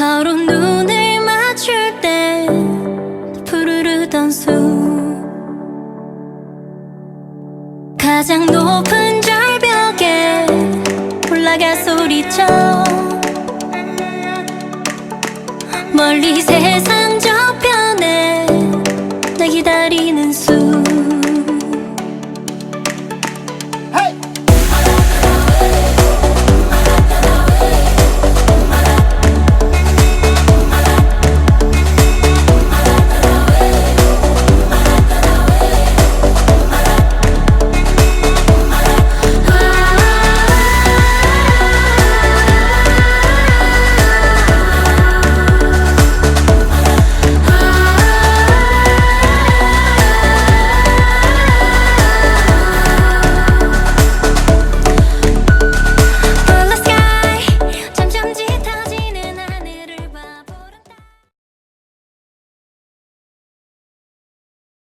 서로 눈을 맞출 때 푸르르던 수. 가장 높은 절벽에 올라가 소리쳐 멀리 세상